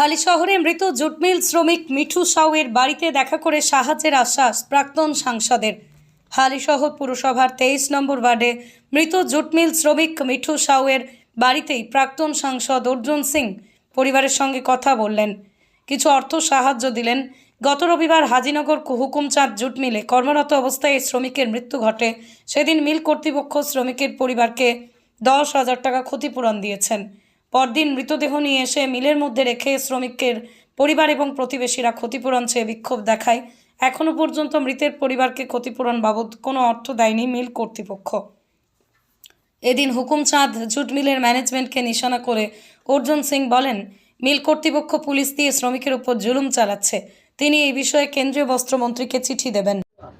হালি শহরে মৃত জুটমিল শ্রমিক মিঠু সাউয়ের বাড়িতে দেখা করে সাহায্যের আশ্বাস প্রাক্তন সাংসদের। হালিশহর পুরসভার তেইশ নম্বর ওয়ার্ডে মৃত জুটমিল শ্রমিক মিঠু সাউয়ের বাড়িতেই প্রাক্তন সাংসদ অর্জুন সিং পরিবারের সঙ্গে কথা বললেন। কিছু অর্থ সাহায্য দিলেন। গত রবিবার হাজিনগর হুকুমচাঁদ জুট মিলে কর্মরত অবস্থায় এই শ্রমিকের মৃত্যু ঘটে। সেদিন মিল কর্তৃপক্ষ শ্রমিকের পরিবারকে দশ হাজার টাকা ক্ষতিপূরণ দিয়েছেন। পরদিন মৃতদেহ নিয়ে এসে মিলের মধ্যে রেখে শ্রমিকের পরিবার এবং প্রতিবেশীরা ক্ষতিপূরণ চেয়ে বিক্ষোভ দেখায়। এখনও পর্যন্ত মৃতের পরিবারকে ক্ষতিপূরণ বাবদ কোনো অর্থ দেয়নি মিল কর্তৃপক্ষ। এদিন হুকুমচাঁদ জুট মিলের ম্যানেজমেন্টকে নিশানা করে অর্জুন সিং বলেন, মিল কর্তৃপক্ষ পুলিশ দিয়ে শ্রমিকের উপর জুলুম চালাচ্ছে। তিনি এই বিষয়ে কেন্দ্রীয় বস্ত্রমন্ত্রীকে চিঠি দেবেন।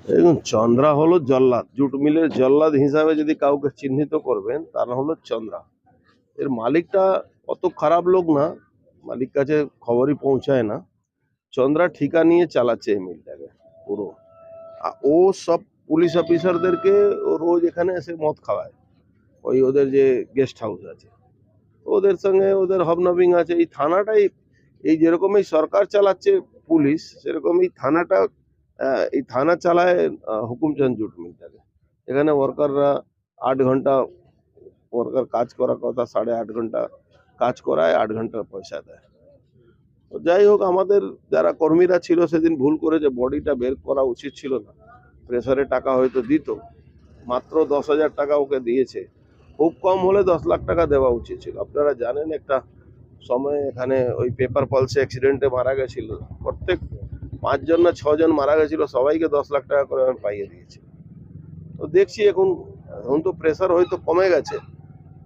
দেখুন, চন্দ্রা হলো জল্লাদ। জুট মিলের জল্লাদ হিসাবে যদি কাউকে চিহ্নিত করবেন তারা হলো চন্দ্রা। এর মালিকটা অত খারাপ লোক না, মালিক কাছে খবরই পৌঁছায় না। চন্দ্রা ঠিকা নিয়ে চালাচ্ছে এই মিলটাকে পুরো। আ- ও সব পুলিশ অফিসারদেরকে ও রোজ এখানে এসে মদ খাওয়ায়। ওই ওদের যে গেস্ট হাউস আছে। ওদের সঙ্গে ওদের হবনবিং আছে। এই থানাটাই, এই যেরকম এই সরকার চালাচ্ছে পুলিশ সেরকম এই থানাটা এই থানা চালায় হুকুমচাঁদ জুট মিলটাকে এখানে ওয়ার্কাররা আট ঘণ্টা ওয়ার্কার কাজ করার কথা সাড়ে আট ঘণ্টা কাজ করায়, আট ঘণ্টা পয়সা দেয়। তো যাই হোক, আমাদের যারা কর্মীরা ছিল সেদিন ভুল করে যে বডিটা বের করা উচিত ছিল না। প্রেসারে টাকা হয়তো দিত, মাত্র দশ হাজার টাকা ওকে দিয়েছে। খুব কম হলে দশ লাখ টাকা দেওয়া উচিত ছিল। আপনারা জানেন একটা সময় এখানে ওই পেপার পলসে অ্যাক্সিডেন্টে মারা গেছিল। প্রত্যেক পাঁচজন না ছজন মারা গেছিল, সবাইকে দশ লাখ টাকা করে আমি পাইয়ে দিয়েছি। তো দেখছি এখন এখন তো প্রেশার হয়তো কমে গেছে।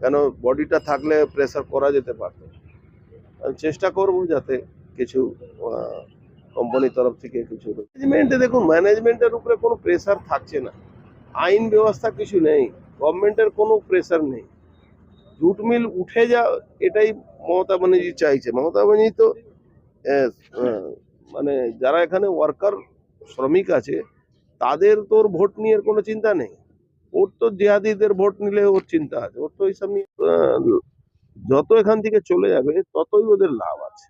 কেন বডিটা থাকলে প্রেসার করা যেতে পারত? আমি চেষ্টা করব যাতে কিছু কোম্পানির তরফ থেকে কিছু ম্যানেজমেন্টে দেখুন ম্যানেজমেন্টের উপরে কোনো প্রেসার থাকছে না। আইন ব্যবস্থা কিছু নেই গভর্নমেন্টের কোনো প্রেসার নেই। জুট মিল উঠে যা, এটাই মমতা ব্যানার্জি চাইছে। মমতা ব্যানার্জি তো মানে যারা এখানে ওয়ার্কার শ্রমিক আছে, তাদের তোর ভোট নিয়ে কোনো চিন্তা নেই। ওর তো জেহাদিদের ভোট নিলে ওর চিন্তা আছে। ওর তো এইসব নিয়ে যত এখান থেকে চলে যাবে, ততই ওদের লাভ আছে।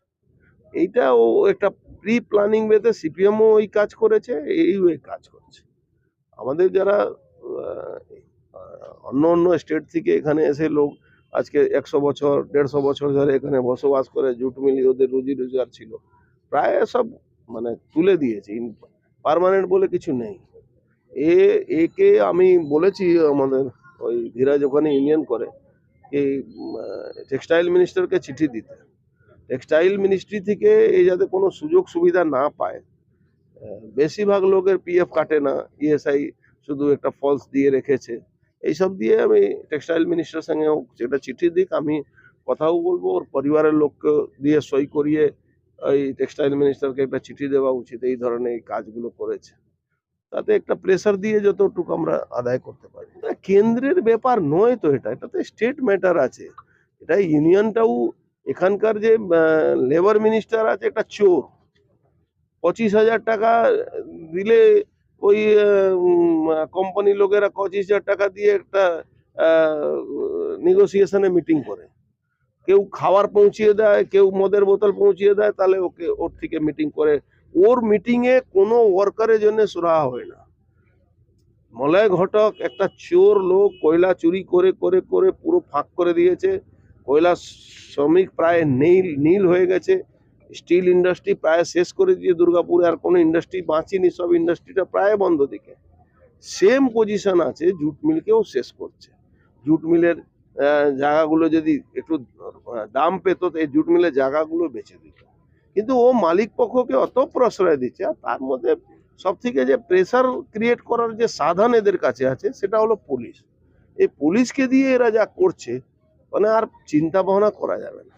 এইটা ও একটা প্রি প্ল্যানিং বেতে সিপিএমও ওই কাজ করেছে, এই ওই কাজ করছে। আমাদের যারা অন্য অন্য স্টেট থেকে এখানে এসে লোক, আজকে একশো বছর, দেড়শো বছর ধরে এখানে বসবাস করে, জুট মিলি ওদের রুজি রোজগার ছিল, প্রায় সব মানে তুলে দিয়েছে। পার্মানেন্ট বলে কিছু নেই। এ, একে আমি বলেছি আমাদের ওই ধীরাজ ওখানে ইউনিয়ন করে এই টেক্সটাইল মিনিস্টারকে চিঠি দিতে। টেক্সটাইল মিনিস্ট্রি থেকে এই যাতে কোনো সুযোগ সুবিধা না পায় বেশিরভাগ লোকের পিএফ কাটে না ইএসআই শুধু একটা ফলস দিয়ে রেখেছে। এইসব দিয়ে আমি টেক্সটাইল মিনিস্টারের সঙ্গে যেটা চিঠি দিক, আমি কথাও বলব, ওর পরিবারের লোককে দিয়ে সই করিয়ে ওই টেক্সটাইল মিনিস্টারকে একটা চিঠি দেওয়া উচিত, এই ধরনের এই কাজগুলো করেছে। তাতে একটা প্রেসার দিয়ে যতটুকু আমরা আদায় করতে পারি। কেন্দ্রের ব্যাপার নয় তো এটা এটা তো স্টেট ম্যাটার আছে। এটা ইউনিয়নটাও এখানকার যে লেবার মিনিস্টার আছে একটা চোর। পঁচিশ হাজার টাকা দিলে ওই কোম্পানি লোকেরা পঁচিশ হাজার টাকা দিয়ে একটা নেগোসিয়েশনে মিটিং করে। কেউ খাবার পৌঁছিয়ে দেয়, কেউ মদের বোতল পৌঁছিয়ে দেয়, তাহলে ওকে, ওর থেকে মিটিং করে ওর মিটিংয়ে কোনো ওয়ার্কারের জন্য সুরাহা হয় না। মলয় ঘটক একটা চোর লোক কয়লা চুরি করে করে করে পুরো ফাঁক করে দিয়েছে। কয়লা শ্রমিক প্রায় নীল নীল হয়ে গেছে। স্টিল ইন্ডাস্ট্রি প্রায় শেষ করে দিয়ে দুর্গাপুরে। আর কোনো ইন্ডাস্ট্রি বাঁচেনি, সব ইন্ডাস্ট্রিটা প্রায় বন্ধ দিকে। সেম পজিশন আছে, জুট মিলকেও শেষ করছে। জুট মিলের জায়গাগুলো যদি একটু দাম পেত, এই জুট মিলের জায়গাগুলো বেচে দিত। কিন্তু ও মালিক পক্ষকে অত প্রশ্রয় দিচ্ছে আর তার মধ্যে সব থেকে যে প্রেশার ক্রিয়েট করার যে সাধন এদের কাছে আছে সেটা হলো পুলিশ। এই পুলিশকে দিয়ে এরা যা করছে মানে আর চিন্তা ভাবনা করা যাবে না।